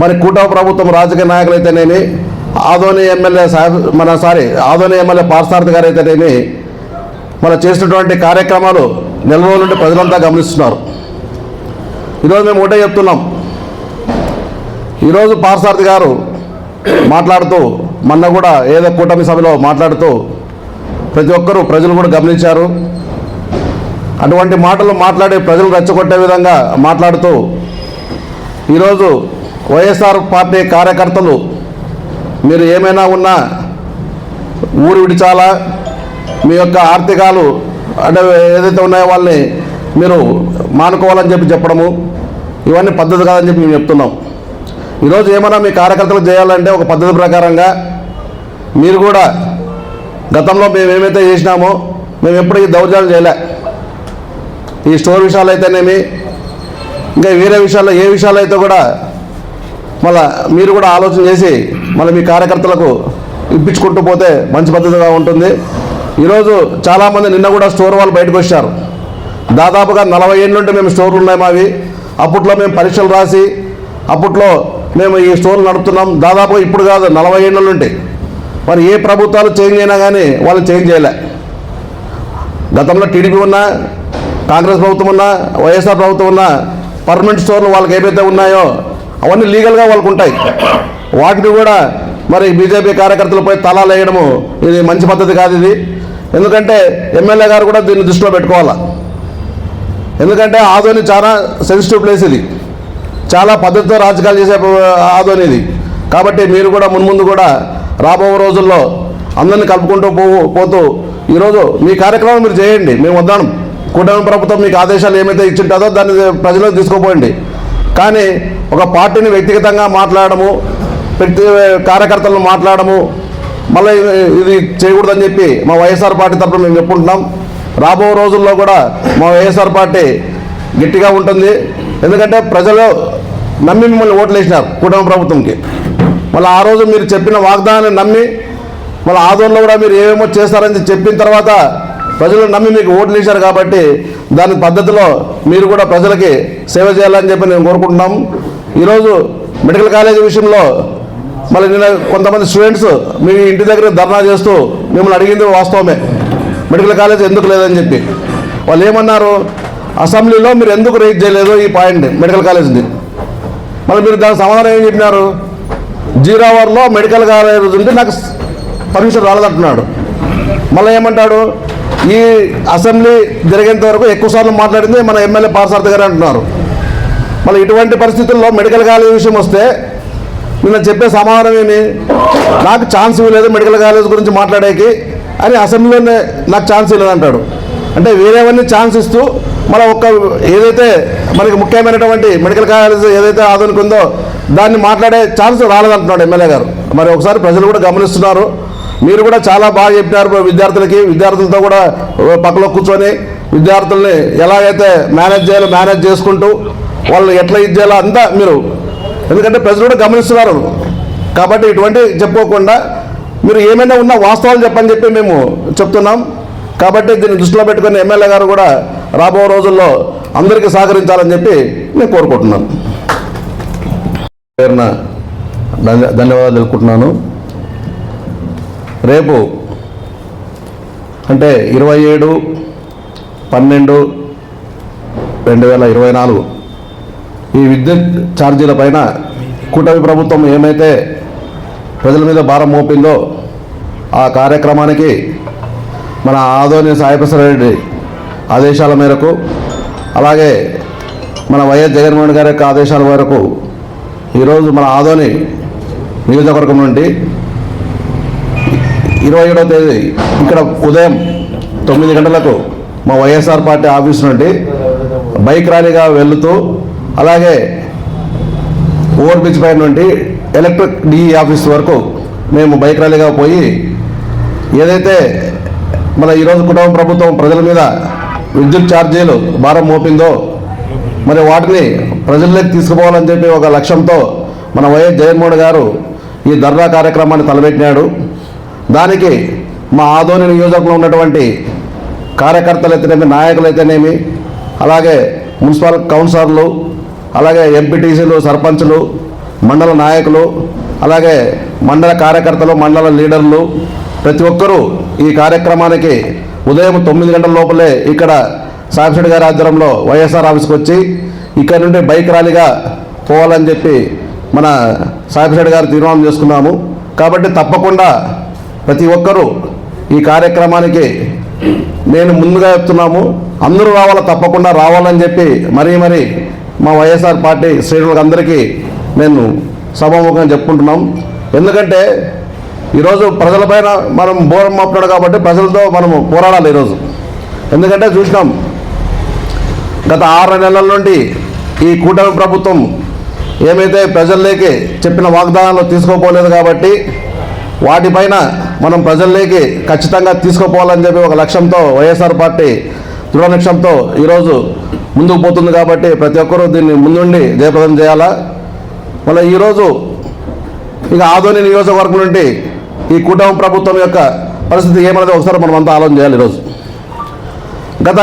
మరి కూటమి ప్రభుత్వం రాజకీయ నాయకులు అయితేనేమి ఆదోని ఎమ్మెల్యే మన సారీ ఆదోని ఎమ్మెల్యే పార్సార్థి గారు అయితేనేమి మన చేసినటువంటి కార్యక్రమాలు నెల రోజుల నుండి ప్రజలంతా గమనిస్తున్నారు. ఈరోజు మేము ఒకటే చెప్తున్నాం. ఈరోజు పార్సార్థి గారు మాట్లాడుతూ మొన్న కూడా ఏదో కూటమి సభలో మాట్లాడుతూ ప్రతి ఒక్కరూ ప్రజలు కూడా గమనించారు. అటువంటి మాటలు మాట్లాడి ప్రజలు రెచ్చగొట్టే విధంగా మాట్లాడుతూ ఈరోజు వైఎస్ఆర్ పార్టీ కార్యకర్తలు మీరు ఏమైనా ఉన్నా ఊరు విడిచాలా? మీ యొక్క ఆర్థికాలు అంటే ఏదైతే ఉన్నాయో వాళ్ళని మీరు మానుకోవాలని చెప్పి చెప్పడము ఇవన్నీ పద్ధతి కాదని చెప్పి మేము చెప్తున్నాం. ఈరోజు ఏమైనా మీ కార్యకర్తలు చేయాలంటే ఒక పద్ధతి ప్రకారంగా మీరు కూడా గతంలో మేము ఏమైతే చేసినామో మేము ఎప్పుడు ఈ దౌర్జన్యం చేయలే. ఈ స్టోర్ విషయాలు అయితేనేమి ఇంకా వేరే విషయాల్లో ఏ విషయాలు అయితే కూడా మళ్ళీ మీరు కూడా ఆలోచన చేసి మళ్ళీ మీ కార్యకర్తలకు ఇప్పించుకుంటూ పోతే మంచి పద్ధతిగా ఉంటుంది. ఈరోజు చాలామంది నిన్న కూడా స్టోర్ వాళ్ళు బయటకు వచ్చారు. దాదాపుగా నలభై ఏళ్ళ నుండి మేము స్టోర్లు ఉన్నాయి మావి. అప్పట్లో మేము పరీక్షలు రాసి అప్పట్లో మేము ఈ స్టోర్లు నడుపుతున్నాం. దాదాపుగా ఇప్పుడు కాదు నలభై ఏళ్ళ నుండి మరి ఏ ప్రభుత్వాలు చేంజ్ అయినా కానీ వాళ్ళు చేంజ్ చేయలే. గతంలో టీడీపీ ఉన్నా కాంగ్రెస్ ప్రభుత్వం ఉన్నా వైఎస్ఆర్ ప్రభుత్వం ఉన్నా పర్మనెంట్ స్టోర్లు వాళ్ళకి ఏవైతే ఉన్నాయో అవన్నీ లీగల్గా వాళ్ళకు ఉంటాయి వాటిని కూడా మరి బీజేపీ కార్యకర్తలపై తలాలు వేయడము ఇది మంచి పద్ధతి కాదు ఇది. ఎందుకంటే ఎమ్మెల్యే గారు కూడా దీన్ని దృష్టిలో పెట్టుకోవాలా? ఎందుకంటే ఆదోని చాలా సెన్సిటివ్ ప్లేస్ ఇది. చాలా పద్ధతితో రాజకీయాలు చేసే ఆదోని ఇది. కాబట్టి మీరు కూడా మున్ముందు కూడా రాబో రోజుల్లో అందరిని కలుపుకుంటూ పో పోతూ ఈరోజు మీ కార్యక్రమం మీరు చేయండి. మేము వద్దాం. కూటమి ప్రభుత్వం మీకు ఆదేశాలు ఏమైతే ఇచ్చింటుందో దాన్ని ప్రజలకు తీసుకుపోయండి కానీ ఒక పార్టీని వ్యక్తిగతంగా మాట్లాడము వ్యక్తి కార్యకర్తలను మాట్లాడము మళ్ళీ ఇది చేయకూడదని చెప్పి మా వైఎస్ఆర్ పార్టీ తరఫున మేము చెప్పుకుంటున్నాం. రాబో రోజుల్లో కూడా మా వైఎస్ఆర్ పార్టీ గట్టిగా ఉంటుంది. ఎందుకంటే ప్రజలు నమ్మి మిమ్మల్ని ఓట్లు వేసినారు కుటుంబ ప్రభుత్వంకి. మళ్ళీ ఆ రోజు మీరు చెప్పిన వాగ్దానాన్ని నమ్మి మళ్ళీ ఆదోళనలో కూడా మీరు ఏమేమో చేస్తారని చెప్పిన తర్వాత ప్రజలు నమ్మి మీకు ఓట్లు వేశారు కాబట్టి దాని పద్ధతిలో మీరు కూడా ప్రజలకి సేవ చేయాలని చెప్పి నేను కోరుకుంటున్నాం. ఈరోజు మెడికల్ కాలేజీ విషయంలో మళ్ళీ నిన్న కొంతమంది స్టూడెంట్స్ మీ ఇంటి దగ్గర ధర్నా చేస్తూ మిమ్మల్ని అడిగింది వాస్తవమే. మెడికల్ కాలేజ్ ఎందుకు లేదని చెప్పి. వాళ్ళు ఏమన్నారు? అసెంబ్లీలో మీరు ఎందుకు రేజ్ చేయలేదు ఈ పాయింట్ మెడికల్ కాలేజ్ది? మళ్ళీ మీరు దానికి సమాధానం ఏం చెప్పినారు? జీరో అవర్లో మెడికల్ కాలేజ్ ఉంటే నాకు పర్మిషన్ రాలేదంటున్నాడు. మళ్ళీ ఏమంటాడు? ఈ అసెంబ్లీ జరిగేంత వరకు ఎక్కువ సార్లు మాట్లాడింది మన ఎమ్మెల్యే పార్సార్థి గారు అంటున్నారు. మళ్ళీ ఇటువంటి పరిస్థితుల్లో మెడికల్ కాలేజ్ విషయం వస్తే నిన్న చెప్పే సమాధానం ఏమి? నాకు ఛాన్స్ ఇవ్వలేదు మెడికల్ కాలేజ్ గురించి మాట్లాడేకి అని అసెంబ్లీలోనే నాకు ఛాన్స్ ఇవ్వలేదంటాడు అంటే వేరేవన్నీ ఛాన్స్ ఇస్తూ మన ఒక్క ఏదైతే మనకి ముఖ్యమైనటువంటి మెడికల్ కాలేజ్ ఏదైతే ఆధునిక ఉందో దాన్ని మాట్లాడే ఛాన్స్ రాలేదంటున్నాడు ఎమ్మెల్యే గారు. మరి ఒకసారి ప్రజలు కూడా గమనిస్తున్నారు. మీరు కూడా చాలా బాగా చెప్పినారు విద్యార్థులకి. విద్యార్థులతో కూడా పక్కలో కూర్చొని విద్యార్థుల్ని ఎలాగైతే మేనేజ్ చేయాలో మేనేజ్ చేసుకుంటూ వాళ్ళు ఎట్లా ఇది చేయాలో అంతా మీరు ఎందుకంటే ప్రజలు కూడా గమనిస్తున్నారు. కాబట్టి ఇటువంటి చెప్పుకోకుండా మీరు ఏమైనా ఉన్న వాస్తవాలు చెప్పని చెప్పి మేము చెప్తున్నాం. కాబట్టి దీన్ని దృష్టిలో పెట్టుకుని ఎమ్మెల్యే గారు కూడా రాబో రోజుల్లో అందరికీ సహకరించాలని చెప్పి నేను కోరుకుంటున్నాను. పేరున ధన్య- ధన్యవాదాలు తెలుపుకుంటున్నాను. రేపు అంటే ఇరవై ఏడు పన్నెండు రెండు వేల ఇరవై నాలుగు. ఈ విద్యుత్ ఛార్జీల పైన కూటమి ప్రభుత్వం ఏమైతే ప్రజల మీద భారం మోపిందో ఆ కార్యక్రమానికి మన ఆదోని సాయిప్రసాద్ రెడ్డి ఆదేశాల మేరకు అలాగే మన వైఎస్ జగన్మోహన్ గారి యొక్క ఆదేశాల మేరకు ఈరోజు మన ఆదోని నియోజకవర్గం నుండి ఇరవై ఏడవ తేదీ ఇక్కడ ఉదయం తొమ్మిది గంటలకు మా వైఎస్ఆర్ పార్టీ ఆఫీస్ నుండి బైక్ ర్యాలీగా వెళుతూ అలాగే ఓవర్ బ్రిడ్జ్ పై నుండి ఎలక్ట్రిక్ డిఈ ఆఫీస్ వరకు మేము బైక్ ర్యాలీగా పోయి ఏదైతే మన ఈరోజు కుటుంబ ప్రభుత్వం ప్రజల మీద విద్యుత్ ఛార్జీలు భారం మోపిందో మరి వాటిని ప్రజల్లోకి తీసుకుపోవాలని చెప్పి ఒక లక్ష్యంతో మన వైఎస్ జగన్మోహన్ గారు ఈ ధర్నా కార్యక్రమాన్ని తలపెట్టినాడు. దానికి మా ఆదోని నియోజకంలో ఉన్నటువంటి కార్యకర్తలు అయితేనేమి నాయకులు అయితేనేమి అలాగే మున్సిపల్ కౌన్సిలర్లు అలాగే ఎంపీటీసీలు సర్పంచ్లు మండల నాయకులు అలాగే మండల కార్యకర్తలు మండల లీడర్లు ప్రతి ఒక్కరూ ఈ కార్యక్రమానికి ఉదయం తొమ్మిది గంటల లోపలే ఇక్కడ సాక్షిడి గారి ఆధ్వర్యంలో వైఎస్ఆర్ ఆఫీస్కి వచ్చి ఇక్కడ నుండి బైక్ ర్యాలీగా పోవాలని చెప్పి మన సాంబశెట్టి గారు తీర్మానం చేసుకున్నాము. కాబట్టి తప్పకుండా ప్రతి ఒక్కరూ ఈ కార్యక్రమానికి నేను ముందుగా చెప్తున్నాము. అందరూ రావాలా? తప్పకుండా రావాలని చెప్పి మరీ మరీ మా వైఎస్ఆర్ పార్టీ శ్రేణులకు అందరికీ నేను సభాముఖంగా చెప్పుకుంటున్నాం. ఎందుకంటే ఈరోజు ప్రజలపైన మనం బోరం మాపుతున్నాడు కాబట్టి ప్రజలతో మనము పోరాడాలి ఈరోజు. ఎందుకంటే చూసినాం గత ఆరు నెలల నుండి ఈ కూటమి ప్రభుత్వం ఏమైతే ప్రజల్లోకి చెప్పిన వాగ్దానాలు తీసుకోపోలేదు కాబట్టి వాటిపైన మనం ప్రజల్లోకి ఖచ్చితంగా తీసుకుపోవాలని చెప్పి ఒక లక్ష్యంతో వైఎస్ఆర్ పార్టీ దృఢ లక్ష్యంతో ఈరోజు ముందుకు పోతుంది కాబట్టి ప్రతి ఒక్కరూ దీన్ని ముందుండి జయప్రదం చేయాలా? మళ్ళీ ఈరోజు ఇక ఆదోని నియోజకవర్గం నుండి ఈ కుటుంబ ప్రభుత్వం యొక్క పరిస్థితి ఏమన్నది ఒకసారి మనం అంతా ఆలోచన చేయాలి ఈరోజు. గత